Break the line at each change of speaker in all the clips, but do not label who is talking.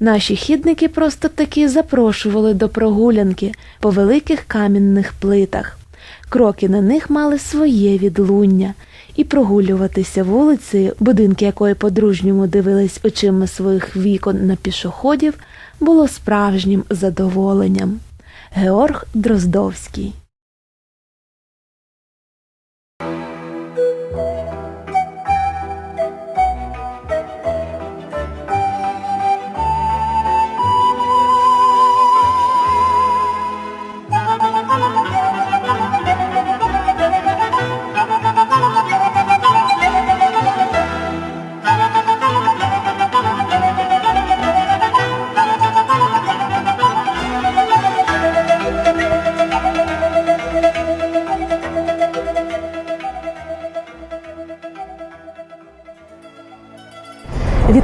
Наші хідники просто таки запрошували до прогулянки по великих камінних плитах. Кроки на них мали своє відлуння, і прогулюватися вулицею, будинки якої по-дружньому дивились очима своїх вікон на пішоходів, було справжнім задоволенням. Георг Дроздовський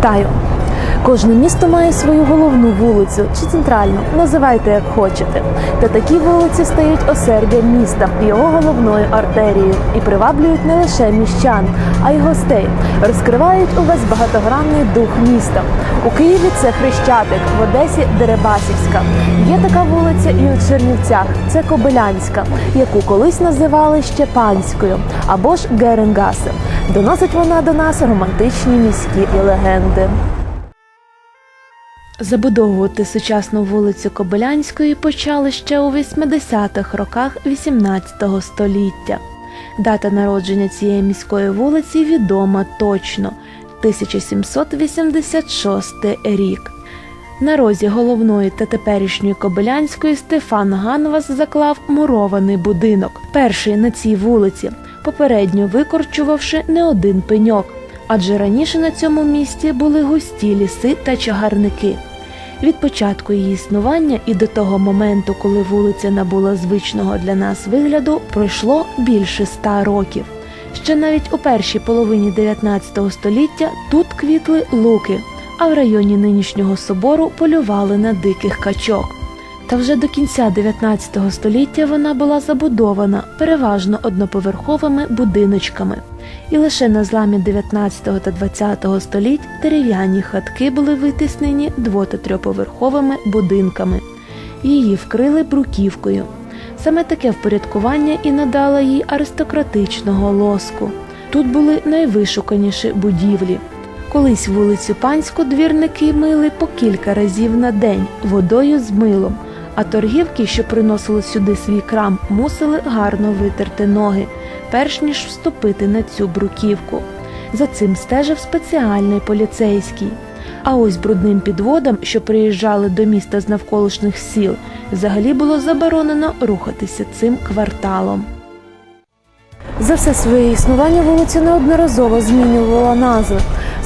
Вітаю! Кожне місто має свою головну вулицю чи центральну, називайте як хочете. Та такі вулиці стають осердям міста, його головною артерією і приваблюють не лише міщан, а й гостей. Розкривають увесь багатогранний дух міста. У Києві це Хрещатик, в Одесі Дерибасівська. Є така вулиця і у Чернівцях. Це Кобилянська, яку колись називали Щепанською або ж Геренгасе. Доносить вона до нас романтичні міські легенди. Забудовувати сучасну вулицю Кобилянської почали ще у 80-х роках 18 століття. Дата народження цієї міської вулиці відома точно 1786 рік. На розі головної та теперішньої Кобилянської Стефан Ганвас заклав мурований будинок, перший на цій вулиці, попередньо викорчувавши не один пеньок. Адже раніше на цьому місці були густі ліси та чагарники. Від початку її існування і до того моменту, коли вулиця набула звичного для нас вигляду, пройшло більше ста років. Ще навіть у першій половині 19 століття тут квітли луки, а в районі нинішнього собору полювали на диких качок. Та вже до кінця 19 століття вона була забудована переважно одноповерховими будиночками. І лише на зламі 19 та 20 століть дерев'яні хатки були витиснені дво- та трьохповерховими будинками. Її вкрили бруківкою. Саме таке впорядкування і надало їй аристократичного лоску. Тут були найвишуканіші будівлі. Колись вулицю Панську двірники мили по кілька разів на день водою з милом, а торгівки, що приносили сюди свій крам, мусили гарно витерти ноги, перш ніж вступити на цю бруківку. За цим стежив спеціальний поліцейський. А ось брудним підводам, що приїжджали до міста з навколишніх сіл, взагалі було заборонено рухатися цим кварталом. За все своє існування вулиця неодноразово змінювала назви.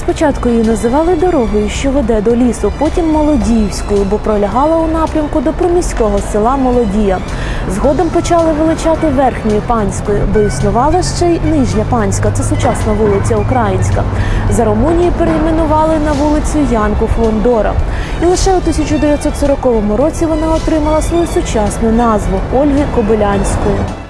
Спочатку її називали дорогою, що веде до лісу, потім Молодіївською, бо пролягала у напрямку до приміського села Молодія. Згодом почали величати верхньою панською, бо існувала ще й нижня панська, це сучасна вулиця Українська. За Румунії перейменували на вулицю Янку Флондора. І лише у 1940 році вона отримала свою сучасну назву Ольги Кобилянської.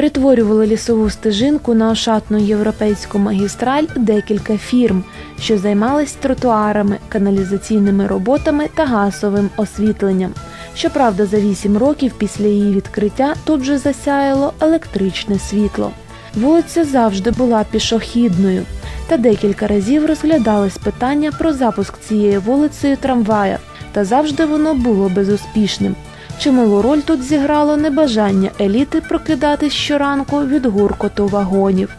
Перетворювали лісову стежинку на ошатну європейську магістраль декілька фірм, що займались тротуарами, каналізаційними роботами та газовим освітленням. Щоправда, за вісім років після її відкриття тут же засяяло електричне світло. Вулиця завжди була пішохідною, та декілька разів розглядались питання про запуск цією вулицею трамвая, та завжди воно було безуспішним. Чималу роль тут зіграло небажання еліти прокидатись щоранку від гуркоту вагонів.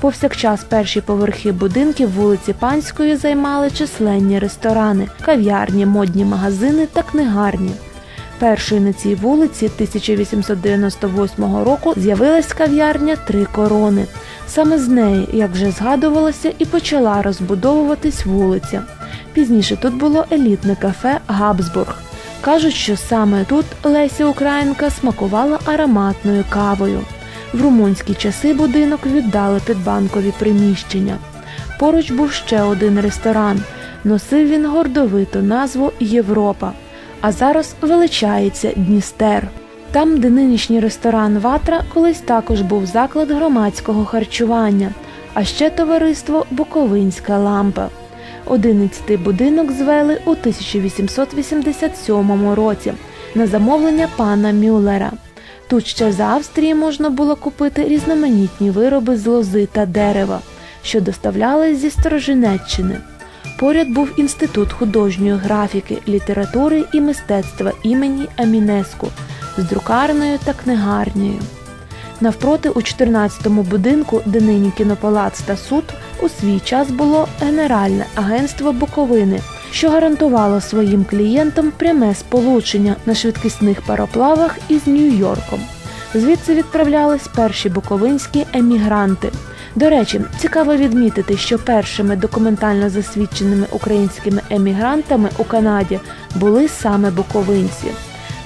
Повсякчас перші поверхи будинків вулиці Панської займали численні ресторани, кав'ярні, модні магазини та книгарні. Першою на цій вулиці 1898 року з'явилась кав'ярня Три корони. Саме з неї, як вже згадувалося, і почала розбудовуватись вулиця. Пізніше тут було елітне кафе Габсбург. Кажуть, що саме тут Леся Українка смакувала ароматною кавою. В румунські часи будинок віддали під банкові приміщення. Поруч був ще один ресторан. Носив він гордовиту назву Європа, а зараз величається Дністер. Там, де нинішній ресторан Ватра, колись також був заклад громадського харчування, а ще товариство Буковинська лампа. Одинадцятий будинок звели у 1887 році на замовлення пана Мюллера. Тут ще з Австрії можна було купити різноманітні вироби з лози та дерева, що доставлялись зі Сторожинеччини. Поряд був інститут художньої графіки, літератури і мистецтва імені Амінеску з друкарнею та книгарнею. Навпроти у 14-му будинку, де нині кінопалац та суд, у свій час було Генеральне агентство Буковини, що гарантувало своїм клієнтам пряме сполучення на швидкісних пароплавах із Нью-Йорком. Звідси відправлялись перші буковинські емігранти. До речі, цікаво відмітити, що першими документально засвідченими українськими емігрантами у Канаді були саме буковинці.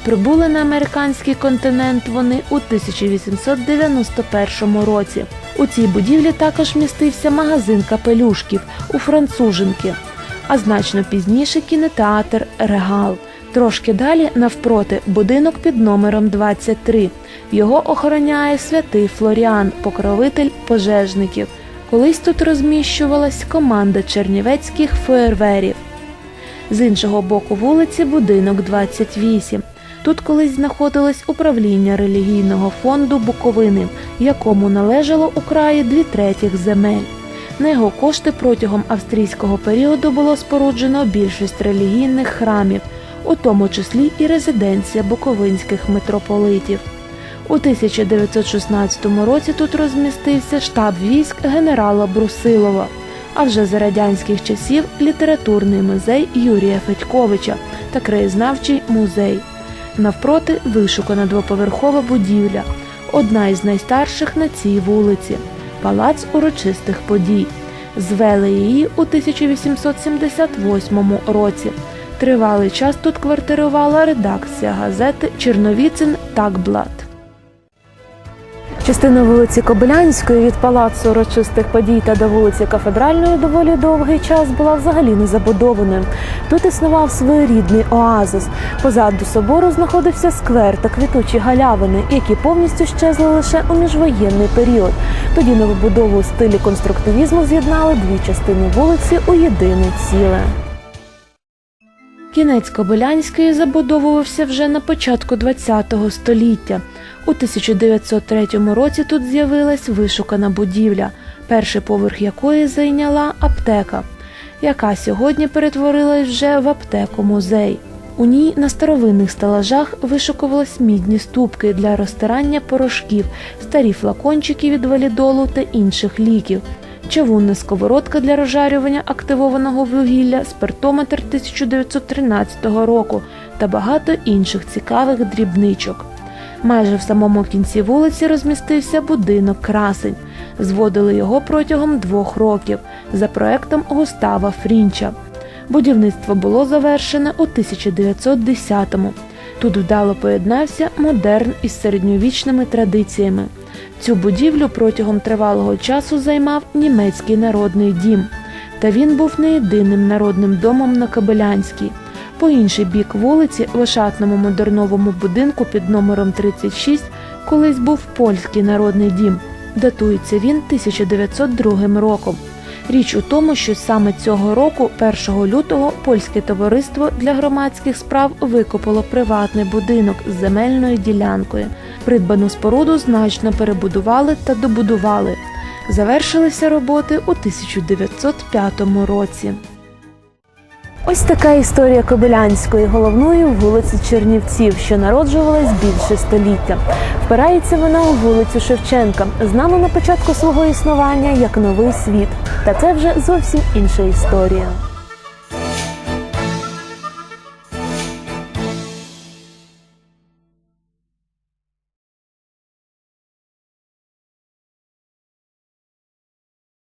Прибули на американський континент вони у 1891 році. У цій будівлі також містився магазин капелюшків у француженки, а значно пізніше кінотеатр Регал. Трошки далі навпроти будинок під номером 23. Його охороняє святий Флоріан, покровитель пожежників. Колись тут розміщувалась команда чернівецьких феєрверів. З іншого боку вулиці будинок 28. Тут колись знаходилось управління релігійного фонду Буковини, якому належало у краї дві третіх земель. На його кошти протягом австрійського періоду було споруджено більшість релігійних храмів, у тому числі і резиденція буковинських митрополитів. У 1916 році тут розмістився штаб військ генерала Брусилова, а вже за радянських часів літературний музей Юрія Федьковича та краєзнавчий музей. Навпроти вишукана двоповерхова будівля, одна із найстарших на цій вулиці палац урочистих подій. Звели її у 1878 році. Тривалий час тут квартирувала редакція газети Черновіцин Такблат. Частина вулиці Кобилянської від палацу урочистих подій та до вулиці Кафедральної доволі довгий час була взагалі не забудованою. Тут існував своєрідний оазис. Позаду собору знаходився сквер та квітучі галявини, які повністю щезли лише у міжвоєнний період. Тоді новобудову у стилі конструктивізму з'єднали дві частини вулиці у єдине ціле. Кінець Кобилянської забудовувався вже на початку ХХ століття. У 1903 році тут з'явилась вишукана будівля, перший поверх якої зайняла аптека, яка сьогодні перетворилась вже в аптеку-музей. У ній на старовинних стелажах вишукувались мідні ступки для розтирання порошків, старі флакончики від валідолу та інших ліків, чавунна сковородка для розжарювання активованого вугілля, спиртометр 1913 року та багато інших цікавих дрібничок. Майже в самому кінці вулиці розмістився будинок красень. Зводили його протягом двох років за проектом Густава Фрінча. Будівництво було завершене у 1910-му. Тут вдало поєднався модерн із середньовічними традиціями. Цю будівлю протягом тривалого часу займав німецький народний дім. Та він був не єдиним народним домом на Кабелянській. По інший бік вулиці, в ошатному модерновому будинку під номером 36, колись був польський народний дім. Датується він 1902 роком. Річ у тому, що саме цього року, 1 лютого, польське товариство для громадських справ викопало приватний будинок з земельною ділянкою. Придбану споруду значно перебудували та добудували. Завершилися роботи у 1905 році. Ось така історія Кобилянської головної вулиці Чернівців, що народжувалась більше століття. Впирається вона у вулицю Шевченка, знану на початку свого існування як новий світ. Та це вже зовсім інша історія.